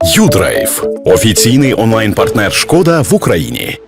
Юдрайв офіційний онлайн-партнер Шкода в Україні.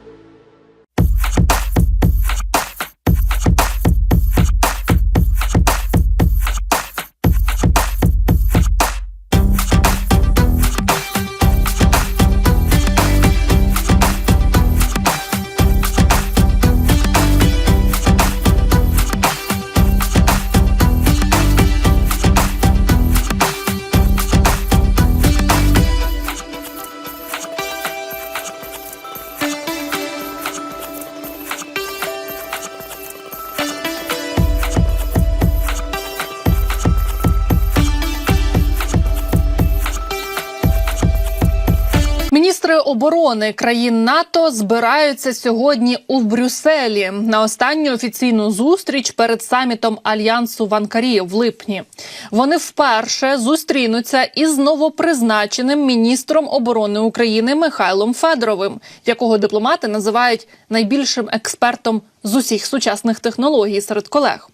Оборони країн НАТО збираються сьогодні у Брюсселі на останню офіційну зустріч перед самітом альянсу в Анкарі в липні. Вони вперше зустрінуться із новопризначеним міністром оборони України Михайлом Федоровим, якого дипломати називають найбільшим експертом з усіх сучасних технологій серед колег.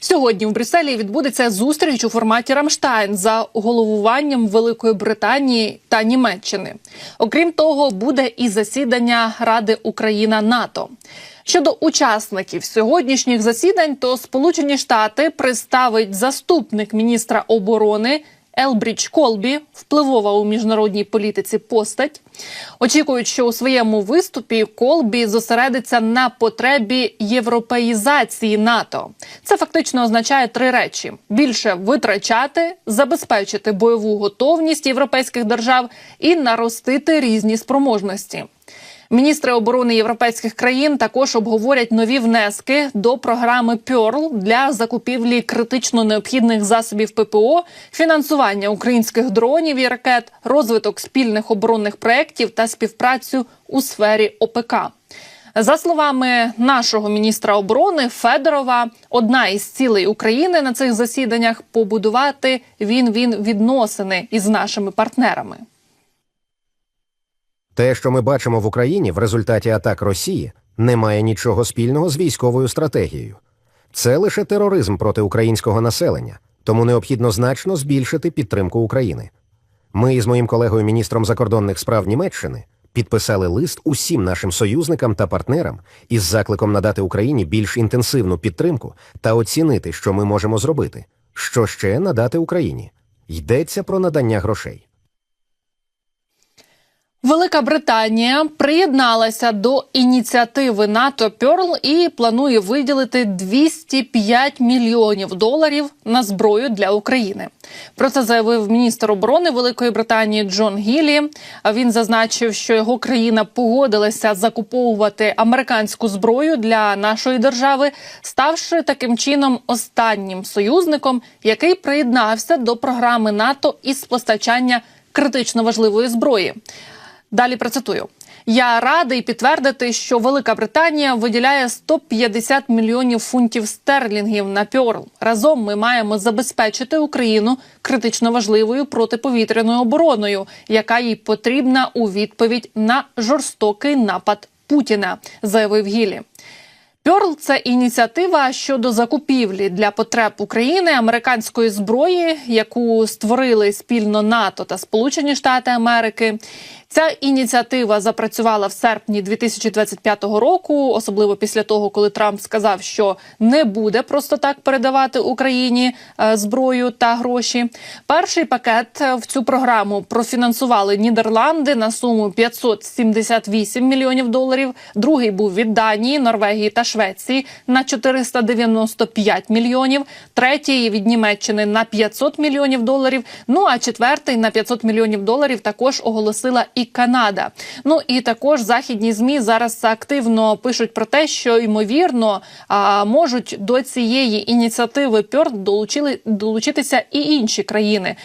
Сьогодні в Брюсселі відбудеться зустріч у форматі Рамштайн за головуванням Великої Британії та Німеччини. Окрім того, буде і засідання Ради Україна НАТО. Щодо учасників сьогоднішніх засідань, то Сполучені Штати представить заступник міністра оборони Елбрідж Колбі, впливова у міжнародній політиці постать. Очікують, що у своєму виступі Колбі зосередиться на потребі європеїзації НАТО. Це фактично означає три речі: більше витрачати, забезпечити бойову готовність європейських держав і наростити різні спроможності. Міністри оборони європейських країн також обговорять нові внески до програми Pearl для закупівлі критично необхідних засобів ППО, фінансування українських дронів і ракет, розвиток спільних оборонних проєктів та співпрацю у сфері ОПК. За словами нашого міністра оборони Федорова, одна із цілей України на цих засіданнях побудувати він він відносини із нашими партнерами. Те, що ми бачимо в Україні в результаті атак Росії, не має нічого спільного з військовою стратегією. Це лише тероризм проти українського населення, тому необхідно значно збільшити підтримку України. Ми із моїм колегою міністром закордонних справ Німеччини підписали лист усім нашим союзникам та партнерам із закликом надати Україні більш інтенсивну підтримку та оцінити, що ми можемо зробити, що ще надати Україні. Йдеться про надання грошей. Велика Британія приєдналася до ініціативи НАТО Перл і планує виділити 205 мільйонів доларів на зброю для України. Про це заявив міністр оборони Великої Британії Джон Гілі. Він зазначив, що його країна погодилася закуповувати американську зброю для нашої держави, ставши таким чином останнім союзником, який приєднався до програми НАТО із постачання критично важливої зброї. Далі процитую. Я радий підтвердити, що Велика Британія виділяє 150 мільйонів фунтів стерлінгів на Пьорл. Разом ми маємо забезпечити Україну критично важливою протиповітряною обороною, яка їй потрібна у відповідь на жорстокий напад Путіна, заявив Гілі. Пьорл це ініціатива щодо закупівлі для потреб України американської зброї, яку створили спільно НАТО та Сполучені Штати Америки. Ця ініціатива запрацювала в серпні 2025 року, особливо після того, коли Трамп сказав, що не буде просто так передавати Україні е, зброю та гроші. Перший пакет в цю програму профінансували Нідерланди на суму 578 мільйонів доларів. Другий був від Данії, Норвегії та Швеції на 495 мільйонів. Третій від Німеччини на 500 мільйонів доларів. Ну а четвертий на 500 мільйонів доларів також оголосила і Канада. Ну і також західні змі зараз активно пишуть про те, що ймовірно можуть до цієї ініціативи ПьОРД долучили долучитися і інші країни.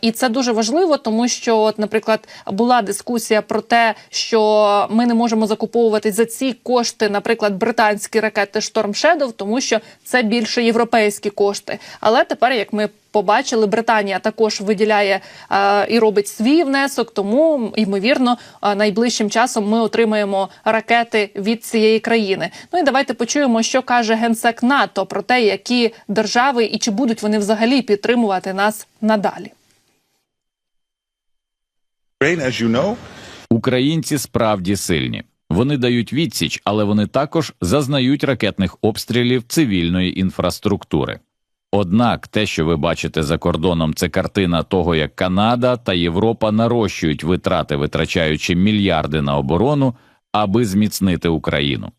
І це дуже важливо, тому що, от, наприклад, була дискусія про те, що ми не можемо закуповувати за ці кошти, наприклад, британські ракети Storm Shadow, тому що це більше європейські кошти. Але тепер, як ми побачили, Британія також виділяє е, і робить свій внесок. Тому ймовірно, е, найближчим часом ми отримаємо ракети від цієї країни. Ну і давайте почуємо, що каже генсек НАТО про те, які держави і чи будуть вони взагалі підтримувати нас надалі. Українці справді сильні. Вони дають відсіч, але вони також зазнають ракетних обстрілів цивільної інфраструктури. Однак те, що ви бачите за кордоном, це картина того, як Канада та Європа нарощують витрати, витрачаючи мільярди на оборону, аби зміцнити Україну.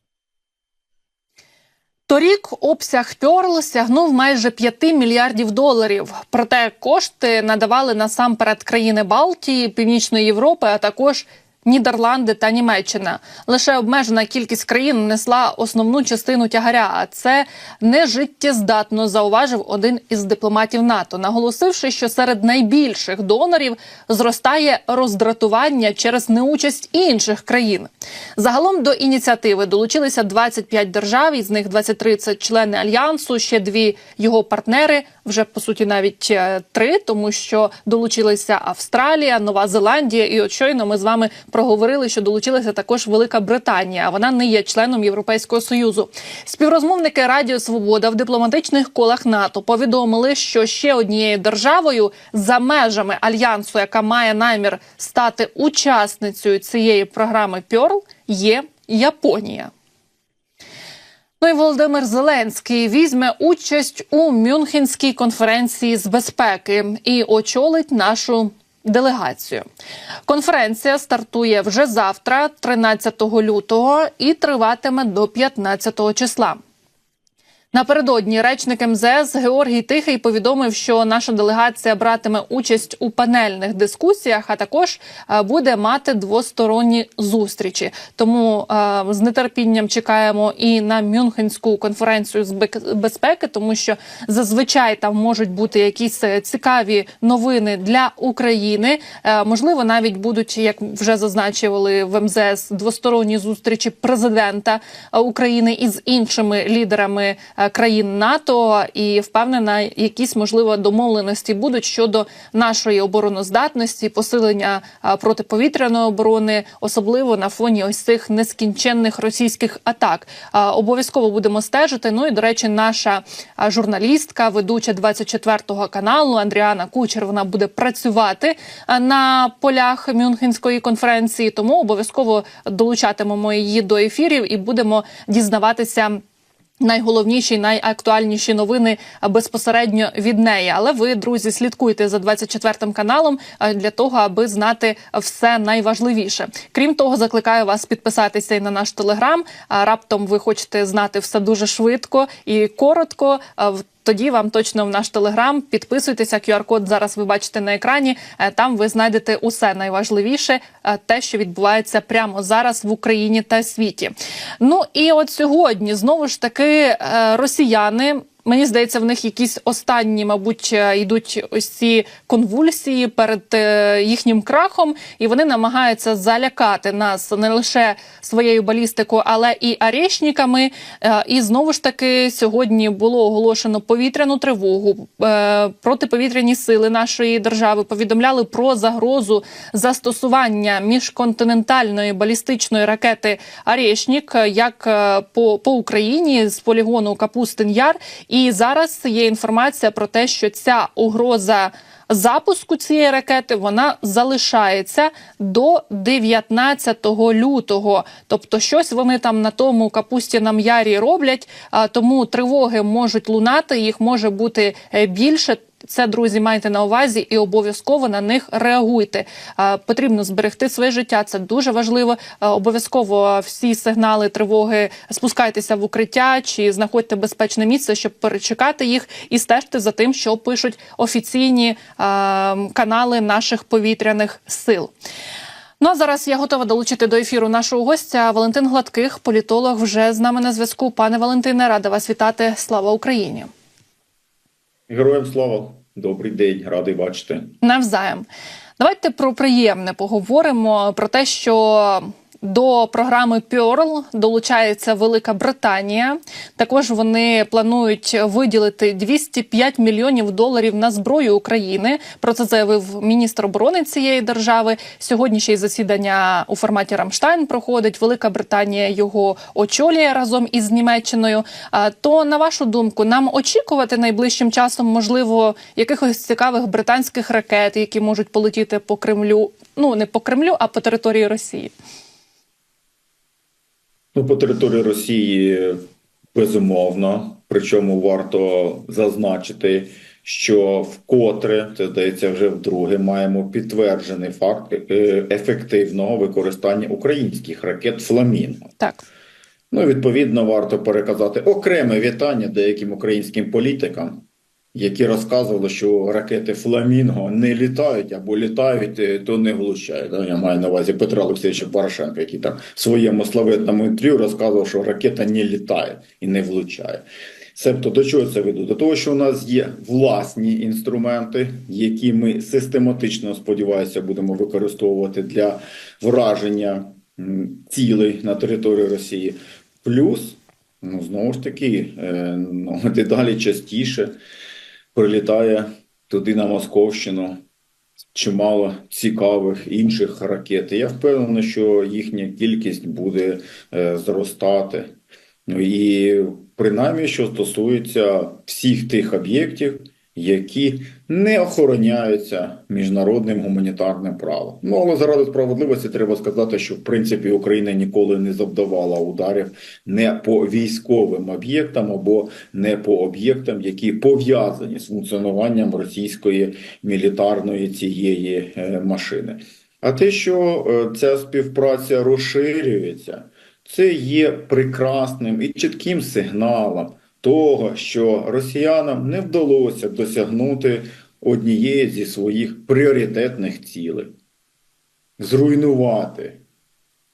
Торік обсяг Пьорл сягнув майже 5 мільярдів доларів. Проте кошти надавали насамперед країни Балтії, Північної Європи, а також Нідерланди та Німеччина. Лише обмежена кількість країн несла основну частину тягаря. А це не життєздатно, зауважив один із дипломатів НАТО, наголосивши, що серед найбільших донорів зростає роздратування через неучасть інших країн. Загалом до ініціативи долучилися 25 держав, із них 23 – це члени альянсу. Ще дві його партнери, вже по суті навіть е, три, тому що долучилися Австралія, Нова Зеландія, і от щойно ми з вами проговорили, що долучилася також Велика Британія. а Вона не є членом Європейського союзу. Співрозмовники Радіо Свобода в дипломатичних колах НАТО повідомили, що ще однією державою за межами альянсу, яка має намір стати учасницею цієї програми Пьорл, є Японія. Ну і Володимир Зеленський візьме участь у Мюнхенській конференції з безпеки і очолить нашу делегацію. Конференція стартує вже завтра, 13 лютого, і триватиме до 15 числа. Напередодні речник МЗС Георгій Тихий повідомив, що наша делегація братиме участь у панельних дискусіях, а також е, буде мати двосторонні зустрічі. Тому е, з нетерпінням чекаємо і на Мюнхенську конференцію з безпеки, тому що зазвичай там можуть бути якісь е, цікаві новини для України. Е, Можливо, навіть будуть, як вже зазначували в МЗС, двосторонні зустрічі президента е, України із іншими лідерами країн НАТО, і впевнена, якісь можливо домовленості будуть щодо нашої обороноздатності, посилення е, протиповітряної оборони, особливо на фоні ось цих нескінченних російських атак. Е, Обов'язково будемо стежити. Ну і до речі, наша е, журналістка, ведуча 24-го каналу Андріана Кучер, вона буде працювати е, на полях Мюнхенської конференції. Тому обов'язково долучатимемо її до ефірів і будемо дізнаватися. Найголовніші, найактуальніші новини безпосередньо від неї. Але ви, друзі, слідкуйте за 24 каналом для того, аби знати все найважливіше. Крім того, закликаю вас підписатися і на наш телеграм. Раптом ви хочете знати все дуже швидко і коротко. Тоді вам точно в наш телеграм підписуйтеся. QR-код зараз ви бачите на екрані. Е, Там ви знайдете усе найважливіше, е, те, що відбувається прямо зараз в Україні та світі. Ну і от сьогодні знову ж таки е, росіяни. Мені здається, в них якісь останні, мабуть, е, йдуть ось ці конвульсії перед е, їхнім крахом, і вони намагаються залякати нас не лише своєю балістикою, але і арешниками. Е, І знову ж таки сьогодні було оголошено повітряну тривогу. Протиповітряні сили нашої держави повідомляли про загрозу застосування міжконтинентальної балістичної ракети Арешнік як по, по Україні з полігону Капустин Яр. І зараз є інформація про те, що ця угроза. Запуску цієї ракети вона залишається до 19 лютого. Тобто, щось вони там на тому капусті на ярі роблять, тому тривоги можуть лунати, їх може бути е, більше. Це друзі, майте на увазі і обов'язково на них реагуйте. Потрібно зберегти своє життя. Це дуже важливо. Обов'язково всі сигнали тривоги спускайтеся в укриття чи знаходьте безпечне місце, щоб перечекати їх і стежте за тим, що пишуть офіційні канали наших повітряних сил. Ну а зараз я готова долучити до ефіру нашого гостя Валентин Гладких, політолог, вже з нами на зв'язку. Пане Валентине, рада вас вітати. Слава Україні! Героям слава, добрий день, радий бачити. Навзаєм. Давайте про приємне поговоримо про те, що До програми Pearl долучається Велика Британія. Також вони планують виділити 205 мільйонів доларів на зброю України. Про це заявив міністр оборони цієї держави. Сьогодні ще й засідання у форматі Рамштайн проходить. Велика Британія його очолює разом із Німеччиною. То на вашу думку, нам очікувати найближчим часом можливо якихось цікавих британських ракет, які можуть полетіти по Кремлю. Ну не по Кремлю, а по території Росії. Ну, по території Росії безумовно. Причому варто зазначити, що вкотре, це здається, вже вдруге, маємо підтверджений факт е, ефективного використання українських ракет Фламінго. Так. Ну, відповідно, варто переказати окреме вітання деяким українським політикам, які розказували, що ракети Фламінго не літають або літають, е, то не влучають. Я маю на увазі Петра Олексійовича Порошенка, який там в своєму славетному інтерв'ю розказував, що ракета не літає і не влучає. Себто до чого це веду? До того, що у нас є власні інструменти, які ми систематично, сподіваюся, будемо використовувати для враження цілей на території Росії. Плюс, ну знову ж таки, е, ну, дедалі частіше прилітає туди на Московщину чимало цікавих інших ракет. Я впевнений, що їхня кількість буде е, зростати. Ну, І принаймні, що стосується всіх тих об'єктів, які не охороняються міжнародним гуманітарним правом. Ну але заради справедливості треба сказати, що в принципі Україна ніколи не завдавала ударів не по військовим об'єктам або не по об'єктам, які пов'язані з функціонуванням російської мілітарної цієї е, машини. А те, що е, ця співпраця розширюється, це є прекрасним і чітким сигналом того, що росіянам не вдалося досягнути однієї зі своїх пріоритетних цілей зруйнувати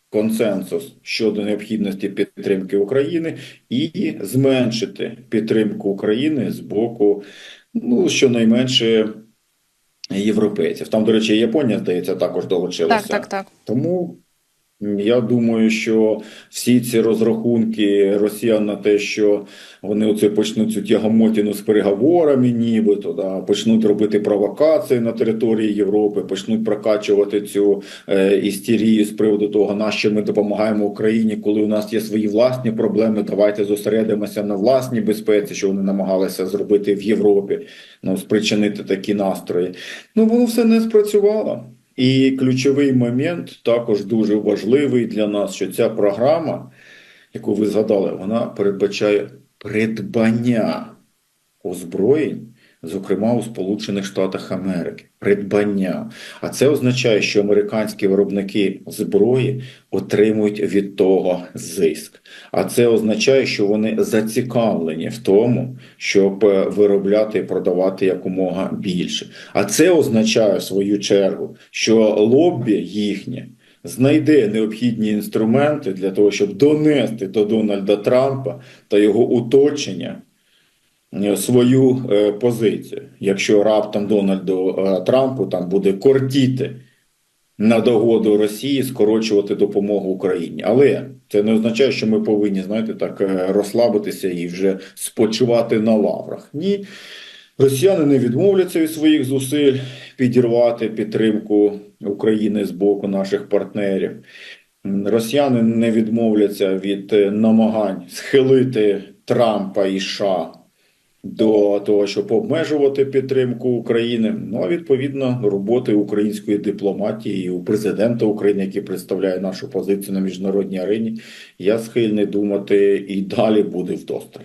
консенсус щодо необхідності підтримки України і зменшити підтримку України з боку, ну щонайменше європейців. Там, до речі, Японія, здається, також долучилася. Так, так, так. Тому я думаю, що всі ці розрахунки росіян на те, що вони оце почнуть цю тягомотіну з переговорами, нібито да, почнуть робити провокації на території Європи, почнуть прокачувати цю е, істерію з приводу того, на що ми допомагаємо Україні, коли у нас є свої власні проблеми. Давайте зосередимося на власній безпеці, що вони намагалися зробити в Європі, ну спричинити такі настрої. Ну воно все не спрацювало. І ключовий момент також дуже важливий для нас, що ця програма, яку ви згадали, вона передбачає придбання озброєнь, зокрема у Сполучених Штатах Америки. Придбання. А це означає, що американські виробники зброї отримують від того зиск. А це означає, що вони зацікавлені в тому, щоб е, виробляти і продавати якомога більше. А це означає в свою чергу, що лоббі їхнє знайде необхідні інструменти для того, щоб донести до Дональда Трампа та його оточення свою е, позицію. Якщо раптом Дональду е, Трампу там буде кортіти на догоду Росії скорочувати допомогу Україні. Але це не означає, що ми повинні, знаєте, так е, розслабитися і вже спочивати на лаврах. Ні. Росіяни не відмовляться від своїх зусиль підірвати підтримку України з боку наших партнерів. Росіяни не відмовляться від намагань схилити Трампа і США до того, щоб обмежувати підтримку України. Ну а відповідно роботи української дипломатії у президента України, який представляє нашу позицію на міжнародній арені, я схильний думати і далі буде вдосталь.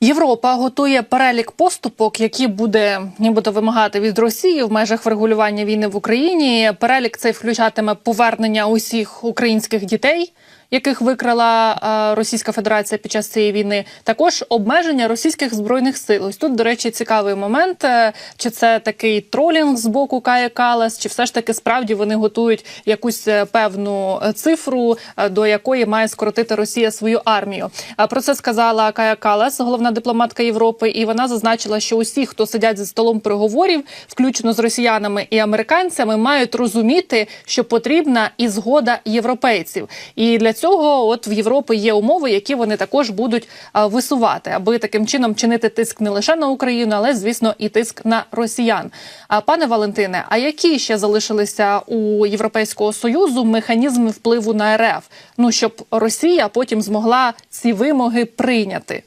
Європа готує перелік поступок, які буде нібито вимагати від Росії в межах врегулювання війни в Україні. Перелік цей включатиме повернення усіх українських дітей, яких викрала Російська Федерація під час цієї війни, також обмеження російських збройних сил. Ось тут, до речі, цікавий момент. е, Чи це такий тролінг з боку Кая Калас, чи все ж таки справді вони готують якусь е, певну е, цифру, до якої має скоротити Росія свою армію? Про це сказала Кая Калас, головна дипломатка Європи, і вона зазначила, що усі, хто сидять за столом переговорів, включно з росіянами і американцями, мають розуміти, що потрібна і згода європейців. І для цього, от в Європі є умови, які вони також будуть висувати, аби таким чином чинити тиск не лише на Україну, але звісно і тиск на росіян. А пане Валентине, а які ще залишилися у Європейського союзу механізми впливу на РФ? Ну щоб Росія потім змогла ці вимоги прийняти?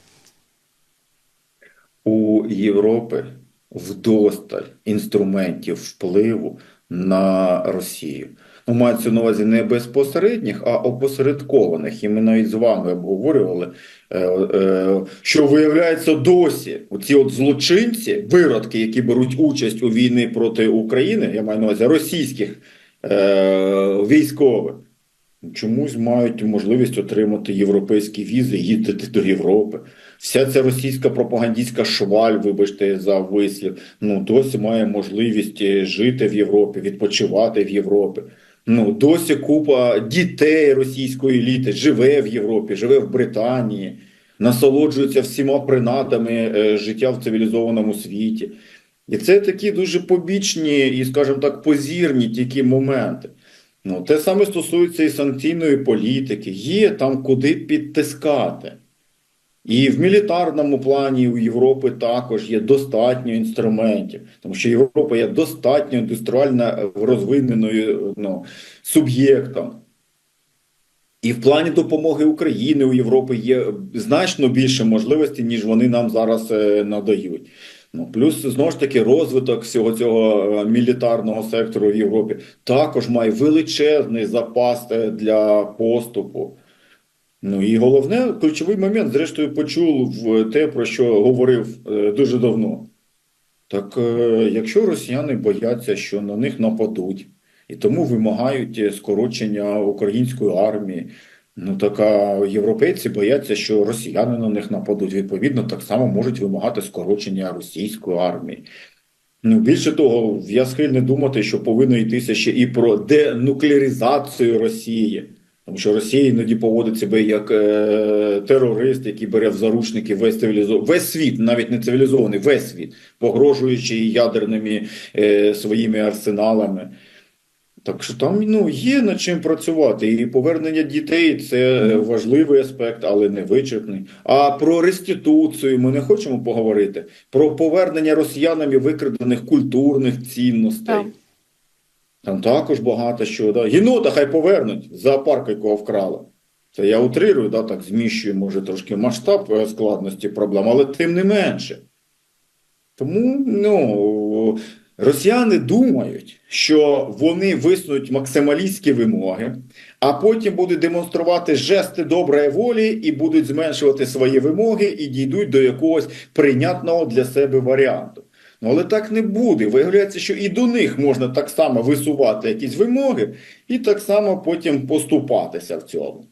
у Європи вдосталь інструментів впливу на Росію. Мається на увазі не безпосередніх, а опосередкованих. І ми навіть з вами обговорювали, е, е, що виявляється досі оці от злочинці, виродки, які беруть участь у війні проти України, я маю на увазі російських е, військових, чомусь мають можливість отримати європейські візи, їздити до Європи. Вся ця російська пропагандистська шваль, вибачте за вислів, ну досі має можливість жити в Європі, відпочивати в Європі. Ну досі купа дітей російської еліти живе в Європі, живе в Британії, насолоджується всіма принадами е, життя в цивілізованому світі. І це такі дуже побічні і, скажімо так, позірні тільки моменти. Ну, те саме стосується і санкційної політики. Є там куди підтискати. І в мілітарному плані у Європи також є достатньо інструментів, тому що Європа є достатньо індустріально розвиненою ну, суб'єктом. І в плані допомоги України у Європі є значно більше можливостей, ніж вони нам зараз е, надають. Ну, плюс знову ж таки розвиток всього цього е, мілітарного сектору в Європі також має величезний запас е, для поступу. Ну і головне, ключовий момент, зрештою, почув те, про що говорив е, дуже давно. Так е, якщо росіяни бояться, що на них нападуть, і тому вимагають е, скорочення української армії, ну так а європейці бояться, що росіяни на них нападуть. Відповідно, так само можуть вимагати скорочення російської армії. Ну, більше того, я схильний думати, що повинно йтися ще і про денуклеаризацію Росії. Тому що Росія іноді поводить себе як е, терорист, який бере в заручники весь цивілізований, весь світ, навіть не цивілізований, весь світ, погрожуючи ядерними е, своїми арсеналами. Так що там ну, є над чим працювати. І повернення дітей це важливий аспект, але не вичерпний. А про реституцію ми не хочемо поговорити. Про повернення росіянами викрадених культурних цінностей. Там також багато що. Да. Єнота хай повернуть з зоопарку, якого вкрали. Це я утрирую, да, так зміщую, може, трошки масштаб складності проблем, але тим не менше. Тому ну, росіяни думають, що вони висунуть максималістські вимоги, а потім будуть демонструвати жести доброї волі і будуть зменшувати свої вимоги і дійдуть до якогось прийнятного для себе варіанту. Ну, але так не буде. Виявляється, що і до них можна так само висувати якісь вимоги, і так само потім поступатися в цьому.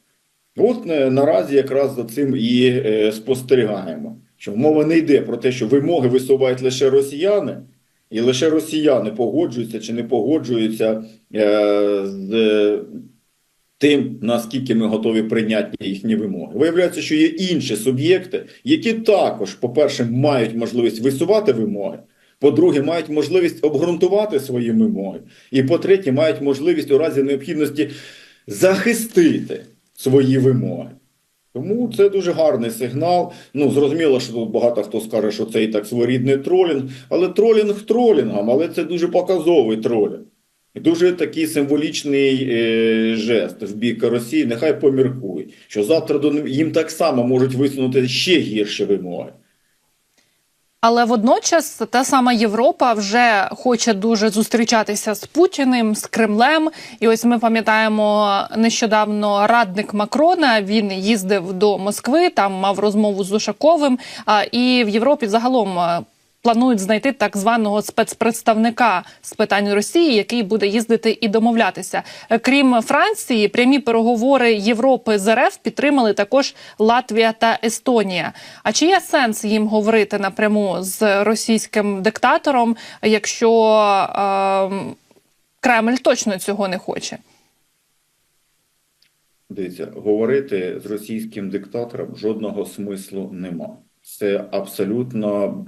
От е, наразі якраз за цим і е, спостерігаємо, що мова не йде про те, що вимоги висувають лише росіяни, і лише росіяни погоджуються чи не погоджуються е, з тим, наскільки ми готові прийняти їхні вимоги. Виявляється, що є інші суб'єкти, які також, по-перше, мають можливість висувати вимоги. По-друге, мають можливість обґрунтувати свої вимоги. І по-третє, мають можливість у разі необхідності захистити свої вимоги. Тому це дуже гарний сигнал. Ну, зрозуміло, що тут багато хто скаже, що це і так своєрідний тролінг, але тролінг тролінгом, але це дуже показовий тролінг. І дуже такий символічний е, жест в бік Росії. Нехай поміркують, що завтра до їм так само можуть висунути ще гірші вимоги. Але водночас та сама Європа вже хоче дуже зустрічатися з Путіним, з Кремлем. І ось ми пам'ятаємо нещодавно радник Макрона. Він їздив до Москви, там мав розмову з Ушаковим. А і в Європі загалом. Планують знайти так званого спецпредставника з питань Росії, який буде їздити і домовлятися. Е, Крім Франції, прямі переговори Європи з РФ підтримали також Латвія та Естонія. А чи є сенс їм говорити напряму з російським диктатором, якщо е, Кремль точно цього не хоче? Дивіться, говорити з російським диктатором жодного смислу нема. Це абсолютно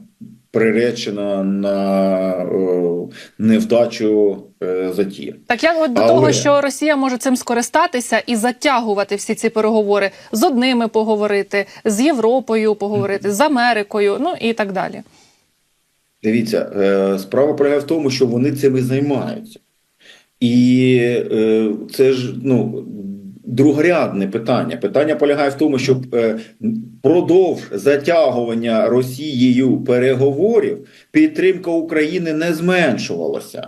приречена на е, невдачу е, затія. Так я от до Але- того, що Росія може цим скористатися і затягувати всі ці переговори з одними поговорити, з Європою поговорити, з Америкою, ну і так далі. Дивіться, е, справа полягає в тому, що вони цим і займаються. І е, це ж ну, другорядне питання. Питання полягає в тому, щоб е, продовж затягування Росією переговорів підтримка України не зменшувалася.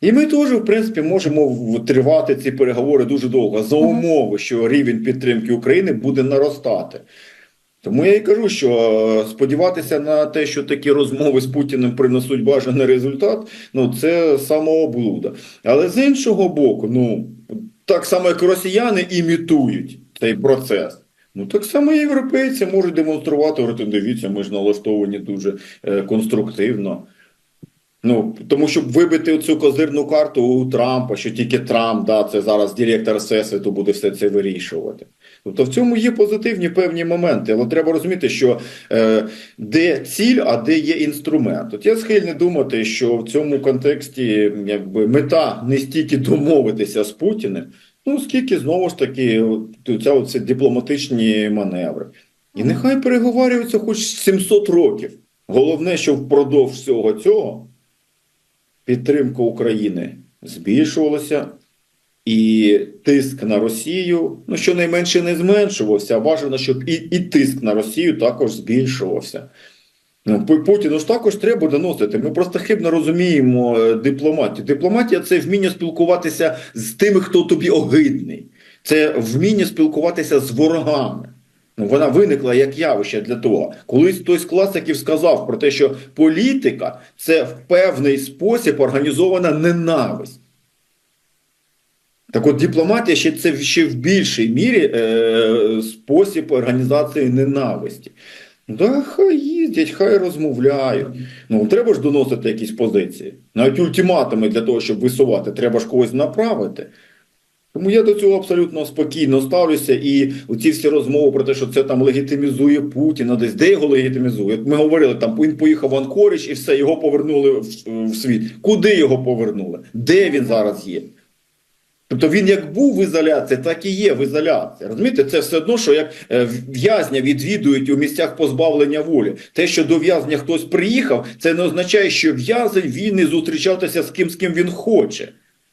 І ми теж, в принципі, можемо тривати ці переговори дуже довго за умови, що рівень підтримки України буде наростати. Тому я і кажу, що е, сподіватися на те, що такі розмови з Путіним принесуть бажаний результат, ну це самооблуда. Але з іншого боку, ну так само як росіяни імітують цей процес. Ну так само і європейці можуть демонструвати, говорити, дивіться, ми ж налаштовані дуже е, конструктивно. Ну, тому щоб вибити цю козирну карту у Трампа, що тільки Трамп, да, це зараз директор Всесвіту буде все це вирішувати. Тобто в цьому є позитивні певні моменти, але треба розуміти, що е, де ціль, а де є інструмент. От я схильний думати, що в цьому контексті якби мета не стільки домовитися з Путіним, ну скільки знову ж таки ця оці дипломатичні маневри. І нехай переговорюються хоч 700 років. Головне, що впродовж всього цього підтримка України збільшувалася, і тиск на Росію, ну щонайменше не зменшувався, а бажано, щоб і, і тиск на Росію також збільшувався. Ну, Пу- Путіну ж також треба доносити. Ми просто хибно розуміємо е, дипломатію. Дипломатія це вміння спілкуватися з тими, хто тобі огидний. Це вміння спілкуватися з ворогами. Ну, вона виникла як явище для того. Колись хтось з класиків сказав про те, що політика це в певний спосіб організована ненависть. Так от дипломатія ще це ще в більшій мірі е, спосіб організації ненависті. Ну, Да, хай їздять, хай розмовляють. Ну, треба ж доносити якісь позиції. Навіть ультиматуми для того, щоб висувати, треба ж когось направити. Тому я до цього абсолютно спокійно ставлюся. І оці всі розмови про те, що це там легітимізує Путіна, десь де його легітимізує. Ми говорили, там він поїхав в Анкорич і все, його повернули в, в світ. Куди його повернули? Де він зараз є? Тобто він як був в ізоляції, так і є в ізоляції. Розумієте, це все одно, що як е, в'язня відвідують у місцях позбавлення волі. Те, що до в'язня хтось приїхав, це не означає, що в'язень він не зустрічатися з ким, з ким він хоче.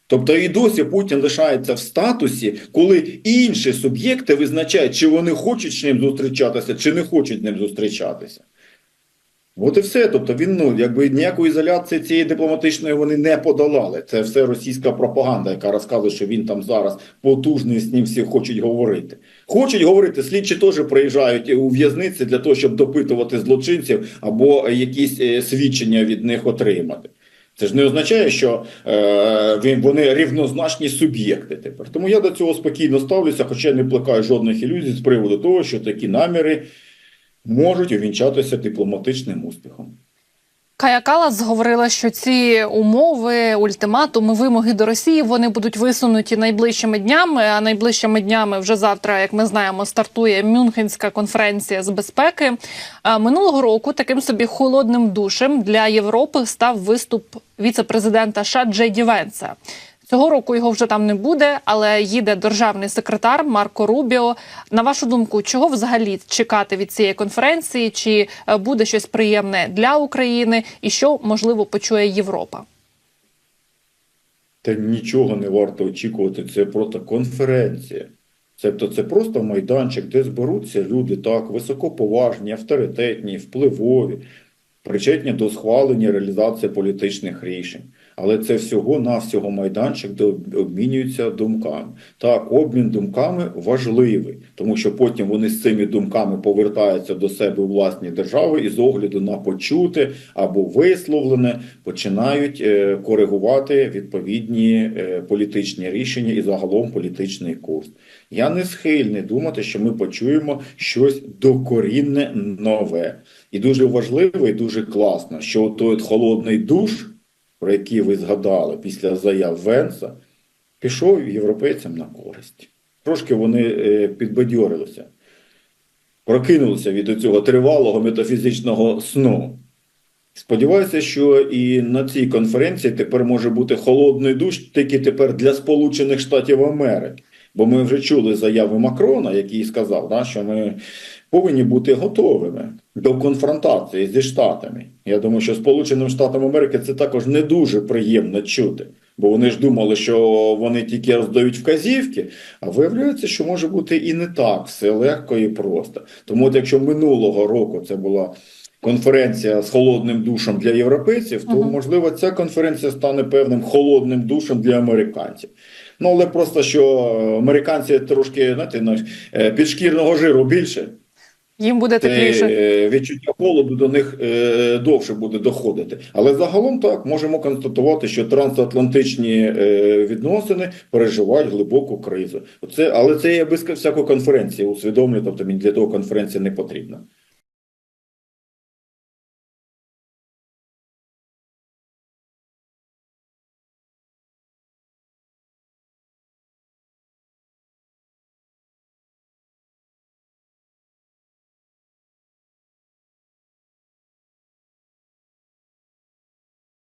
Тобто і досі Путін лишається в статусі, коли інші суб'єкти визначають, чи вони хочуть з ним зустрічатися, чи не хочуть з ним зустрічатися. От і все. Тобто він ну якби ніякої ізоляції цієї дипломатичної вони не подолали. Це все російська пропаганда, яка розказує, що він там зараз потужний з ним всі хочуть говорити. Хочуть говорити, слідчі теж приїжджають у в'язниці для того, щоб допитувати злочинців або якісь е, свідчення від них отримати. Це ж не означає, що е, вони рівнозначні суб'єкти тепер. Тому я до цього спокійно ставлюся, хоча не плекаю жодних ілюзій з приводу того, що такі наміри можуть увінчатися дипломатичним успіхом. Кая Калас говорила, що ці умови, ультиматуми, вимоги до Росії вони будуть висунуті найближчими днями. А найближчими днями вже завтра, як ми знаємо, стартує Мюнхенська конференція з безпеки. А минулого року таким собі холодним душем для Європи став виступ віце-президента США Джей Венса. Цього року його вже там не буде, але їде державний секретар Марко Рубіо. На вашу думку, чого взагалі чекати від цієї конференції? Чи е, буде щось приємне для України, і що можливо почує Європа? Та нічого не варто очікувати. Це просто конференція. Тобто це просто майданчик, де зберуться люди так високоповажні, авторитетні, впливові, причетні до схвалення реалізації політичних рішень. Але це всього навсього майданчик, де обмінюються думками. Так, обмін думками важливий, тому що потім вони з цими думками повертаються до себе у власні держави і з огляду на почуте або висловлене починають е, коригувати відповідні е, політичні рішення і загалом політичний курс. Я не схильний думати, що ми почуємо щось докорінне нове. І дуже важливо і дуже класно, що той холодний душ, про який ви згадали після заяв Венса, пішов європейцям на користь. Трошки вони е, підбадьорилися, прокинулися від цього тривалого метафізичного сну. Сподіваюся, що і на цій конференції тепер може бути холодний душ, тільки тепер для Сполучених Штатів Америки. Бо ми вже чули заяви Макрона, який сказав, да, що ми повинні бути готовими до конфронтації зі Штатами. Я думаю, що Сполученим Штатам Америки це також не дуже приємно чути. Бо вони ж думали, що вони тільки роздають вказівки, а виявляється, що може бути і не так все легко і просто. Тому, от якщо минулого року це була конференція з холодним душем для європейців, то Мгм. можливо ця конференція стане певним холодним душем для американців. Ну але просто що американці трошки знаєте, е, підшкірного жиру більше. Їм буде тепліше. е, відчуття холоду до них е, довше буде доходити. Але загалом так можемо констатувати, що трансатлантичні е, відносини переживають глибоку кризу. Оце, але це є без всякої конференції усвідомлюю, тобто мені для того конференція не потрібна.